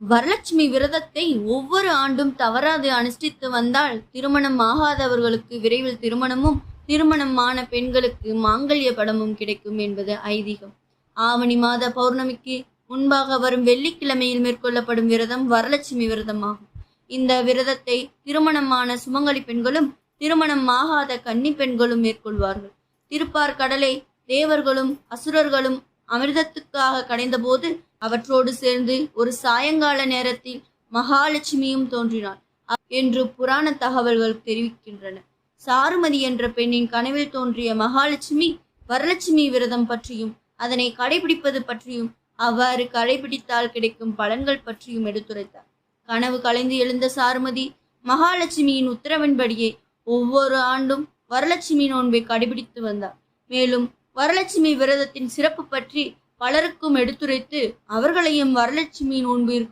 வரலட்சுமி விரதத்தை ஒவ்வொரு ஆண்டும் தவறாது அனுஷ்டித்து வந்தால் திருமணம் ஆகாதவர்களுக்கு விரைவில் திருமணமும் திருமணம் ஆன பெண்களுக்கு மாங்கல்ய படமும் கிடைக்கும் என்பது ஐதீகம். ஆவணி மாத பௌர்ணமிக்கு முன்பாக வரும் வெள்ளிக்கிழமையில் மேற்கொள்ளப்படும் விரதம் வரலட்சுமி விரதமாகும். இந்த விரதத்தை திருமணமான சுமங்கலி பெண்களும் திருமணம் ஆகாத கன்னி பெண்களும் மேற்கொள்வார்கள். திருப்பார் கடலை தேவர்களும் அசுரர்களும் அமிர்தத்துக்காக கடைந்தபோது அவற்றோடு சேர்ந்து ஒரு சாயங்கால நேரத்தில் மகாலட்சுமியும் தோன்றினாள் என்று புராண தகவல்கள் தெரிவிக்கின்றன. சாருமதி என்ற பெண்ணின் கனவில் தோன்றிய மகாலட்சுமி வரலட்சுமி விரதம் பற்றியும் அதனை கடைபிடிப்பது பற்றியும் அவ்வாறு கடைபிடித்தால் கிடைக்கும் பலன்கள் பற்றியும் எடுத்துரைத்தார். கனவு கலைந்து எழுந்த சாருமதி மகாலட்சுமியின் உத்தரவின்படியே ஒவ்வொரு ஆண்டும் வரலட்சுமி நோன்பை கடைபிடித்து வந்தார். மேலும் வரலட்சுமி விரதத்தின் சிறப்பு பற்றி பலருக்கும் எடுத்துரைத்து அவர்களையும் வரலட்சுமி நோன்பிற்கு